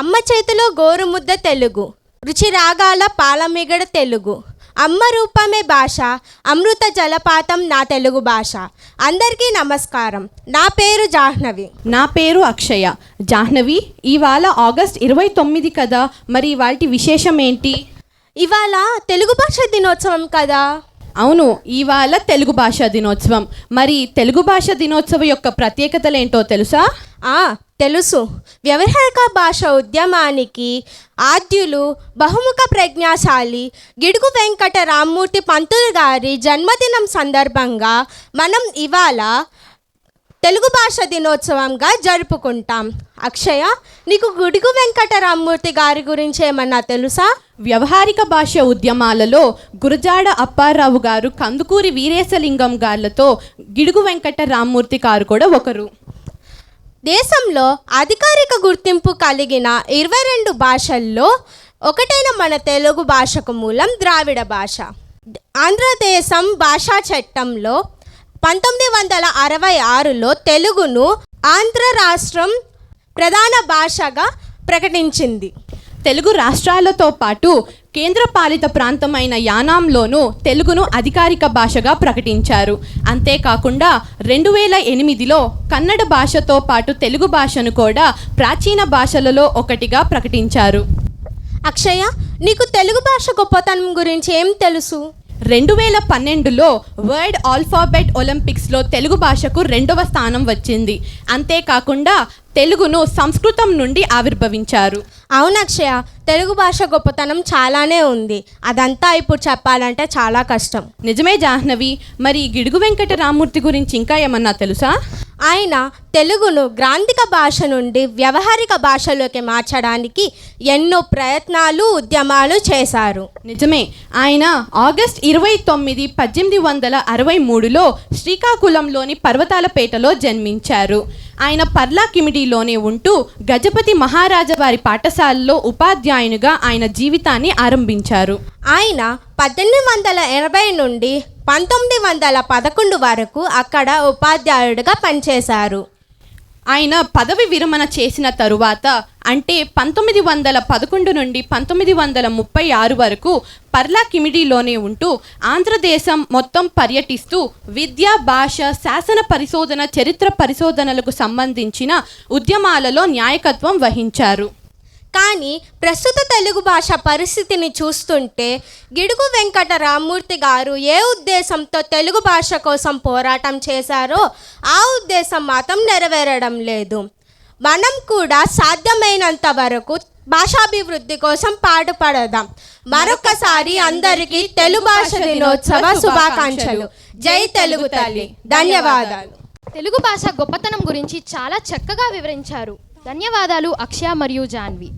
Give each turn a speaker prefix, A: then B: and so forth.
A: అమ్మ చేతిలో గోరుముద్ద తెలుగు రుచి రాగాల పాలమిగడ తెలుగు. అమ్మ రూపమే భాష అమృత జలపాతం నా తెలుగు భాష. అందరికీ నమస్కారం. నా పేరు జాహ్నవి.
B: నా పేరు అక్షయ. జాహ్నవి ఇవాళ ఆగస్ట్ ఇరవై తొమ్మిది కదా? మరి వాటి విశేషం ఏంటి?
A: ఇవాళ తెలుగు భాష దినోత్సవం కదా?
B: అవును ఇవాళ తెలుగు భాషా దినోత్సవం. మరి తెలుగు భాష దినోత్సవం యొక్క ప్రత్యేకతలు ఏంటో తెలుసా?
A: తెలుసు. వ్యవహారిక భాష ఉద్యమానికి ఆద్యులు బహుముఖ ప్రజ్ఞాశాలి గిడుగు వెంకట రామ్మూర్తి పంతులు గారి జన్మదినం సందర్భంగా మనం ఇవాళ తెలుగు భాష దినోత్సవంగా జరుపుకుంటాం. అక్షయ నీకు గుడుగు వెంకట రామ్మూర్తి గారి గురించి ఏమన్నా తెలుసా?
B: వ్యవహారిక భాష ఉద్యమాలలో గురజాడ అప్పారావు గారు కందుకూరి వీరేశలింగం గారులతో గిడుగు వెంకట రామ్మూర్తి గారు కూడా ఒకరు.
A: దేశంలో అధికారిక గుర్తింపు కలిగిన ఇరవై రెండు భాషల్లో ఒకటైన మన తెలుగు భాషకు మూలం ద్రావిడ భాష. ఆంధ్రదేశం భాషా చట్టంలో పంతొమ్మిది వందల అరవై ఆరులో తెలుగును ఆంధ్ర రాష్ట్రం ప్రధాన భాషగా ప్రకటించింది.
B: తెలుగు రాష్ట్రాలతో పాటు కేంద్రపాలిత ప్రాంతమైన యానాంలోనూ తెలుగును అధికారిక భాషగా ప్రకటించారు. అంతేకాకుండా రెండు వేల ఎనిమిదిలో కన్నడ భాషతో పాటు తెలుగు భాషను కూడా ప్రాచీన భాషలలో ఒకటిగా ప్రకటించారు.
A: అక్షయ నీకు తెలుగు భాష గొప్పతనం గురించి ఏం తెలుసు?
B: రెండు వేల పన్నెండులో వరల్డ్ ఆల్ఫాబెట్ ఒలింపిక్స్లో తెలుగు భాషకు రెండవ స్థానం వచ్చింది. అంతేకాకుండా తెలుగును సంస్కృతం నుండి ఆవిర్భవించారు.
A: అవును అక్షయ తెలుగు భాష గొప్పతనం చాలానే ఉంది. అదంతా ఇప్పుడు చెప్పాలంటే చాలా కష్టం.
B: నిజమే జాహ్నవి. మరి గిడుగు వెంకట రామూర్తి గురించి ఇంకా ఏమన్నా తెలుసా?
A: ఆయన తెలుగును గ్రాంధిక భాష నుండి వ్యవహారిక భాషలోకి మార్చడానికి ఎన్నో ప్రయత్నాలు ఉద్యమాలు చేశారు.
B: నిజమే. ఆయన ఆగస్ట్ ఇరవై తొమ్మిది పద్దెనిమిది వందల అరవై మూడులో శ్రీకాకుళంలోని పర్వతాలపేటలో జన్మించారు. ఆయన పర్లా కిమిడిలోనే ఉంటూ గజపతి మహారాజా వారి పాఠశాలలో ఉపాధ్యాయునిగా ఆయన జీవితాన్ని ఆరంభించారు.
A: ఆయన పద్దెనిమిది వందల ఎనభై నుండి పంతొమ్మిది వందల పదకొండు వరకు అక్కడ ఉపాధ్యాయుడిగా పనిచేశారు.
B: ఆయన పదవి విరమణ చేసిన తరువాత అంటే పంతొమ్మిది వందల పదకొండు నుండి పంతొమ్మిది వందల ముప్పై ఆరు వరకు పర్లా కిమిడిలోనే ఉంటూ ఆంధ్రదేశం మొత్తం పర్యటిస్తూ విద్య భాష శాసన పరిశోధన చరిత్ర పరిశోధనలకు సంబంధించిన ఉద్యమాలలో న్యాయకత్వం వహించారు.
A: కానీ ప్రస్తుత తెలుగు భాష పరిస్థితిని చూస్తుంటే గిడుగు వెంకట రామ్మూర్తి గారు ఏ ఉద్దేశంతో తెలుగు భాష కోసం పోరాటం చేశారో ఆ ఉద్దేశం మాత్రం నెరవేరడం లేదు. మనం కూడా సాధ్యమైనంత వరకు భాషాభివృద్ధి కోసం పాటుపడదాం. మరొకసారి అందరికీ తెలుగు భాష దినోత్సవ శుభాకాంక్షలు. జై తెలుగు తల్లి. ధన్యవాదాలు.
C: తెలుగు భాష గొప్పతనం గురించి చాలా చక్కగా వివరించారు. ధన్యవాదాలు అక్షయ మరియు జాన్వి.